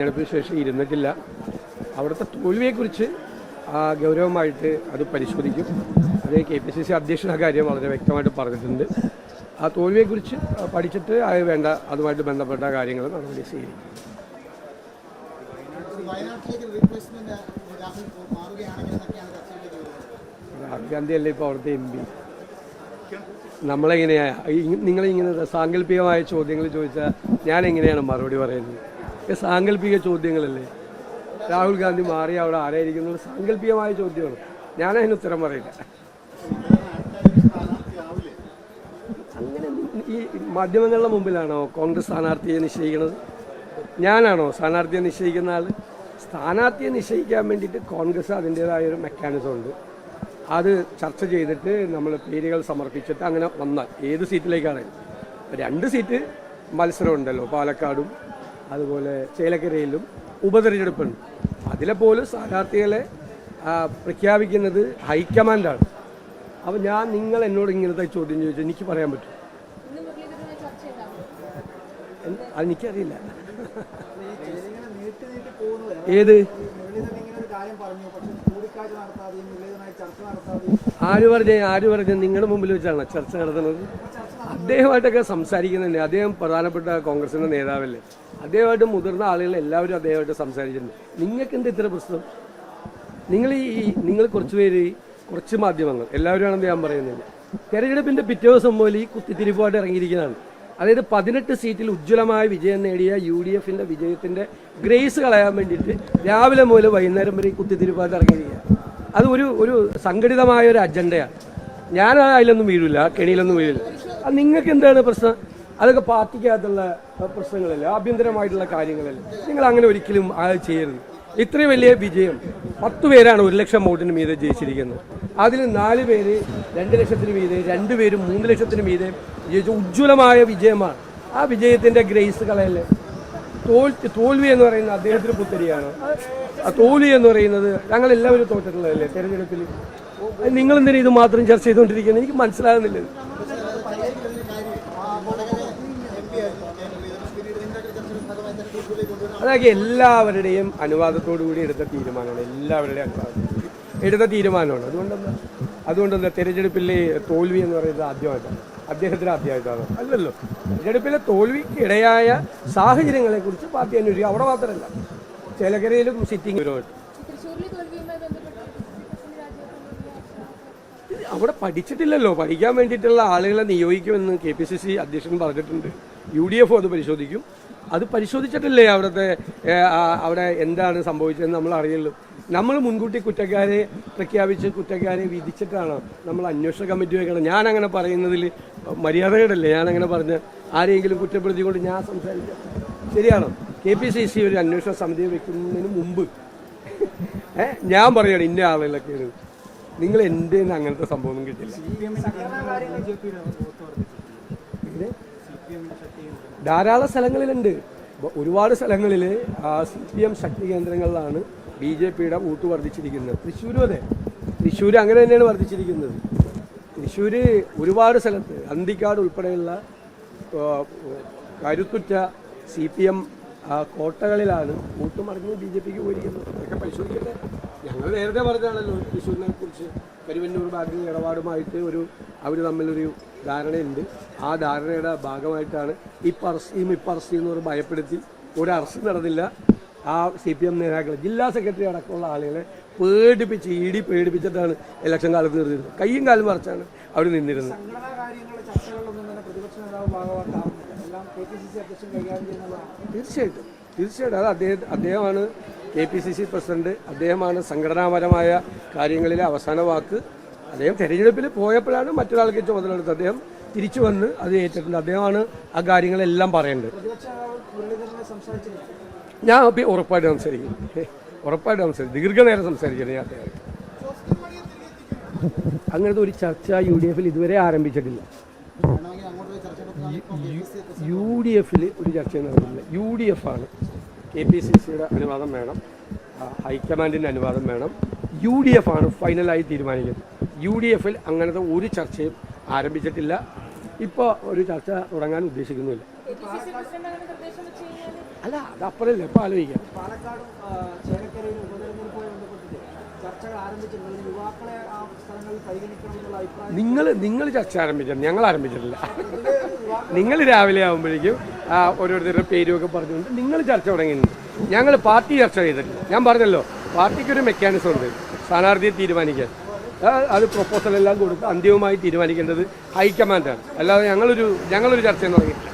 തെരഞ്ഞെടുപ്പിന് ശേഷം ഇരുന്നിട്ടില്ല. അവിടുത്തെ തോൽവിയെക്കുറിച്ച് ആ, ഗൗരവമായിട്ട് അത് പരിശോധിക്കും. അത് കെ പി സി സി അധ്യക്ഷൻ ആ കാര്യം വളരെ വ്യക്തമായിട്ട് പറഞ്ഞിട്ടുണ്ട്. ആ തോൽവിയെക്കുറിച്ച് പഠിച്ചിട്ട് അത് വേണ്ട അതുമായിട്ട് ബന്ധപ്പെട്ട കാര്യങ്ങൾ നടപടി സ്വീകരിക്കും. രാഹുൽ ഗാന്ധി അല്ലേ ഇപ്പോൾ അവിടുത്തെ എം പി? നമ്മളെങ്ങനെയാ? നിങ്ങളിങ്ങനെ സാങ്കല്പികമായ ചോദ്യങ്ങൾ ചോദിച്ചാൽ ഞാൻ എങ്ങനെയാണ് മറുപടി പറയുന്നത്? സാങ്കല്പിക ചോദ്യങ്ങളല്ലേ? രാഹുൽ ഗാന്ധി മാറി അവിടെ ആരായിരിക്കുന്നത് സാങ്കല്പികമായ ചോദ്യമാണ്. ഞാനതിന് ഉത്തരം പറയില്ല. അങ്ങനെ ഈ മാധ്യമങ്ങളുടെ മുമ്പിലാണോ കോൺഗ്രസ് സ്ഥാനാർത്ഥിയെ നിശ്ചയിക്കുന്നത്? ഞാനാണോ സ്ഥാനാർത്ഥിയെ നിശ്ചയിക്കുന്ന ആൾ സ്ഥാനാർത്ഥിയെ നിശ്ചയിക്കാൻ വേണ്ടിയിട്ട് കോൺഗ്രസ് അതിന്റേതായ ഒരു മെക്കാനിസം ഉണ്ട്. അത് ചർച്ച ചെയ്തിട്ട് നമ്മൾ പേരുകൾ സമർപ്പിച്ചിട്ട് അങ്ങനെ വന്നാൽ ഏത് സീറ്റിലേക്കാണ്? രണ്ട് സീറ്റ് മത്സരമുണ്ടല്ലോ പാലക്കാടും അതുപോലെ ചേലക്കരയിലും ഉപതെരഞ്ഞെടുപ്പുണ്ട്. അതിലെ പോലും സ്ഥാനാർത്ഥികളെ പ്രഖ്യാപിക്കുന്നത് ഹൈക്കമാൻഡാണ്. അപ്പോൾ ഞാൻ നിങ്ങൾ എന്നോട് ഇങ്ങനത്തെ ചോദ്യം ചോദിച്ചാൽ എനിക്ക് പറയാൻ പറ്റും. അത് എനിക്കറിയില്ല. ഏത്? ആര് പറഞ്ഞ ആര് പറഞ്ഞ നിങ്ങളുടെ മുമ്പിൽ വെച്ചാണ് ചർച്ച നടത്തുന്നത്. അദ്ദേഹമായിട്ടൊക്കെ സംസാരിക്കുന്നുണ്ട്. അദ്ദേഹം പ്രധാനപ്പെട്ട കോൺഗ്രസിന്റെ നേതാവല്ലേ? അദ്ദേഹമായിട്ട് മുതിർന്ന ആളുകൾ എല്ലാവരും അദ്ദേഹമായിട്ട് സംസാരിച്ചിട്ടുണ്ട്. നിങ്ങൾക്ക് എന്താ ഇത്ര പ്രശ്നം? നിങ്ങൾ ഈ നിങ്ങൾ കുറച്ച് പേര് കുറച്ച് മാധ്യമങ്ങൾ എല്ലാവരും ആണെന്ന് ഞാൻ പറയുന്നത്? തെരഞ്ഞെടുപ്പിന്റെ പിറ്റേ ദിവസം മുതൽ ഈ കുത്തിത്തിരിപ്പുമായിട്ട് ഇറങ്ങിയിരിക്കുന്നതാണ്. അതായത് പതിനെട്ട് സീറ്റിൽ ഉജ്ജ്വലമായ വിജയം നേടിയ യു ഡി എഫിന്റെ വിജയത്തിന്റെ ഗ്രേസ് കളയാൻ വേണ്ടിയിട്ട് രാവിലെ മുതൽ വൈകുന്നേരം വരെ ഈ കുത്തിത്തിരിപ്പായിട്ട് ഇറങ്ങിയിരിക്കുക അത് ഒരു ഒരു സംഘടിതമായ ഒരു അജണ്ടയാണ്. ഞാൻ അതിലൊന്നും വീഴില്ല കെണിയിലൊന്നും വീഴില്ല നിങ്ങൾക്ക് എന്താണ് പ്രശ്നം? അതൊക്കെ പാർട്ടിക്കകത്തുള്ള പ്രശ്നങ്ങളല്ലേ ആഭ്യന്തരമായിട്ടുള്ള കാര്യങ്ങളല്ലേ നിങ്ങൾ അങ്ങനെ ഒരിക്കലും അത് ചെയ്യരുത്. ഇത്രയും വലിയ വിജയം പത്ത് പേരാണ് ഒരു ലക്ഷം വോട്ടിന് മീതെ ജയിച്ചിരിക്കുന്നത്. അതിൽ നാല് പേര് രണ്ട് ലക്ഷത്തിന് മീതെ രണ്ട് പേര് മൂന്ന് ലക്ഷത്തിന് മീതെ ജയിച്ച ഉജ്ജ്വലമായ വിജയമാണ്. ആ വിജയത്തിന്റെ ഗ്രേസ് കളയല്ലേ തോൽ തോൽവി എന്ന് പറയുന്നത് അദ്ദേഹത്തിന് പുത്തരിയാണ് ആ തോൽവി എന്ന് പറയുന്നത് ഞങ്ങൾ എല്ലാവരും തോറ്റിട്ടുള്ളതല്ലേ തെരഞ്ഞെടുപ്പിൽ നിങ്ങൾ എന്തിനാ ഇത് മാത്രം ചർച്ച ചെയ്തുകൊണ്ടിരിക്കുന്നത്? എനിക്ക് മനസ്സിലാകുന്നില്ല ഇത്. പരിഹരിക്കുന്ന കാര്യം ആ വടകര എം പി ആയിരുന്നു കെ മുരളീധരൻ പിന്നീട് നിങ്ങളുടെ ചർച്ചയുടെ ഭാഗമായി തന്നെ തൃശ്ശൂരിലേക്ക് കൊണ്ടുവരാൻ അതൊക്കെ എല്ലാവരുടെയും അനുവാദത്തോടു കൂടി എടുത്ത തീരുമാനമാണ് എല്ലാവരുടെയും അനുവാദം എടുത്ത തീരുമാനമാണ്. അതുകൊണ്ടെന്താ? അതുകൊണ്ടെന്താ? തിരഞ്ഞെടുപ്പിലെ തോൽവി എന്ന് പറയുന്നത് ആദ്യമായിട്ടാണ്. അദ്ദേഹത്തിന് ആദ്യമായിട്ടാണ്. അല്ലല്ലോ. തിരഞ്ഞെടുപ്പിലെ തോൽവിക്ക് ഇടയായ സാഹചര്യങ്ങളെക്കുറിച്ച് പാർട്ടി അന്വേഷിക്കും. അവിടെ മാത്രമല്ല. ചേലക്കരയിലും സിറ്റിംഗ് അവിടെ പഠിച്ചിട്ടില്ലല്ലോ. പഠിക്കാൻ വേണ്ടിയിട്ടുള്ള ആളുകളെ നിയോഗിക്കുമെന്ന് കെ പി സി സി അധ്യക്ഷൻ പറഞ്ഞിട്ടുണ്ട്. യു ഡി എഫും അത് പരിശോധിക്കും. അത് പരിശോധിച്ചിട്ടില്ലേ അവിടുത്തെ അവിടെ എന്താണ് സംഭവിച്ചതെന്ന് നമ്മൾ അറിയുള്ളൂ. നമ്മൾ മുൻകൂട്ടി കുറ്റക്കാരെ പ്രഖ്യാപിച്ച് കുറ്റക്കാരെ വിധിച്ചിട്ടാണ് നമ്മൾ അന്വേഷണ കമ്മിറ്റി വെക്കണം ഞാൻ അങ്ങനെ പറയുന്നതിൽ മര്യാദകേടല്ലേ. ഞാൻ അങ്ങനെ പറഞ്ഞ് ആരെയെങ്കിലും കുറ്റപ്പെടുത്തിക്കൊണ്ട് ഞാൻ സംസാരിക്കാം. ശരിയാണോ. കെ പി സി സി ഒരു അന്വേഷണ സമിതി വെക്കുന്നതിന് മുമ്പ്. ഏ, ഞാൻ പറയാണ് ഇന്ന ആളുകളൊക്കെ നിങ്ങൾ എന്റെ അങ്ങനത്തെ സംഭവമൊന്നും കിട്ടില്ല. ധാരാളം സ്ഥലങ്ങളിലുണ്ട്. ഒരുപാട് സ്ഥലങ്ങളിൽ സി പി എം ശക്തി കേന്ദ്രങ്ങളിലാണ് ബി ജെ പിയുടെ വോട്ട് വർദ്ധിച്ചിരിക്കുന്നത്. തൃശ്ശൂരും അതെ. തൃശ്ശൂർ അങ്ങനെ തന്നെയാണ് വർദ്ധിച്ചിരിക്കുന്നത്. തൃശ്ശൂർ ഒരുപാട് സ്ഥലത്ത് അന്തിക്കാട് ഉൾപ്പെടെയുള്ള കരുത്തുറ്റ സി പി എം കോട്ടകളിലാണ് വോട്ട് മറിഞ്ഞ് ബി ജെ പിക്ക് പോയിരിക്കുന്നത്. അതൊക്കെ പരിശോധിക്കട്ടെ. ഞങ്ങൾ നേരത്തെ പറഞ്ഞാണല്ലോ തൃശ്ശൂരിനെ കുറിച്ച്. കരുവന്നൂർ ബാങ്കിങ് ഇടപാടുമായിട്ട് ഒരു അവർ തമ്മിലൊരു ധാരണയുണ്ട്. ആ ധാരണയുടെ ഭാഗമായിട്ടാണ് ഇപ്പം അറസ്റ്റ് ചെയ്യും ഇപ്പം അറസ്റ്റ് ചെയ്യുന്നവർ ഭയപ്പെടുത്തി ഒരു അറസ്റ്റ് നടന്നില്ല. ആ സി പി എം നേതാക്കൾ ജില്ലാ സെക്രട്ടറി അടക്കമുള്ള ആളുകളെ പേടിപ്പിച്ച് ഇടി പേടിപ്പിച്ചിട്ടാണ് ഇലക്ഷൻ കാലത്ത് നിർത്തിയിരുന്നത്. കയ്യും കാലും മറിച്ചാണ് അവർ നിന്നിരുന്നത്. തീർച്ചയായിട്ടും. തീർച്ചയായിട്ടും. അത് അദ്ദേഹം അദ്ദേഹമാണ് K P C C president. അദ്ദേഹമാണ് സംഘടനാപരമായ കാര്യങ്ങളിലെ അവസാന വാക്ക്. അദ്ദേഹം തെരഞ്ഞെടുപ്പിൽ പോയപ്പോഴാണ് മറ്റൊരാൾക്ക് ചുമതലയെടുത്തത്. അദ്ദേഹം തിരിച്ചു വന്ന് അത് ഏറ്റിട്ടുണ്ട് അദ്ദേഹമാണ് ആ കാര്യങ്ങളെല്ലാം പറയേണ്ടത് ഞാൻ ഉറപ്പായിട്ട് സംസാരിക്കും. ഉറപ്പായിട്ട് സംസാരിക്കും. ദീർഘനേരം സംസാരിക്കണം ഞാൻ. അങ്ങനത്തെ ഒരു ചർച്ച യു ഡി എഫിൽ ഇതുവരെ ആരംഭിച്ചിട്ടില്ല. യു ഡി എഫിൽ ഒരു ചർച്ച നടന്നില്ല യു ഡി എഫ് ആണ്. കെ പി സി സിയുടെ അനുവാദം വേണം. ഹൈക്കമാൻഡിന്റെ അനുവാദം വേണം. യു ഡി എഫ് ആണ് ഫൈനലായി തീരുമാനിക്കുന്നത്. യു ഡി എഫിൽ അങ്ങനത്തെ ഒരു ചർച്ചയും ആരംഭിച്ചിട്ടില്ല. ഇപ്പോൾ ഒരു ചർച്ച തുടങ്ങാൻ വെച്ച് അല്ല അത് അപ്പഴല്ലേ ഇപ്പോൾ ആലോചിക്കാം. നിങ്ങൾ നിങ്ങൾ ചർച്ച ആരംഭിച്ചിട്ടുണ്ട് ഞങ്ങൾ ആരംഭിച്ചിട്ടില്ല. നിങ്ങൾ രാവിലെ ആകുമ്പോഴേക്കും ഓരോരുത്തരുടെ പേരുമൊക്കെ പറഞ്ഞുകൊണ്ട് നിങ്ങൾ ചർച്ച തുടങ്ങിയിട്ടുണ്ട്. ഞങ്ങൾ പാർട്ടി ചർച്ച ചെയ്തിട്ടില്ല. ഞാൻ പറഞ്ഞല്ലോ പാർട്ടിക്കൊരു മെക്കാനിസം ഉണ്ട്. സ്ഥാനാർത്ഥിയെ തീരുമാനിക്കാൻ. അത് പ്രപ്പോസലെല്ലാം കൊടുത്ത് അന്തിമമായി തീരുമാനിക്കേണ്ടത് ഹൈക്കമാൻഡാണ് അല്ലാതെ ഞങ്ങളൊരു ഞങ്ങളൊരു ചർച്ച തുടങ്ങിയിട്ടില്ല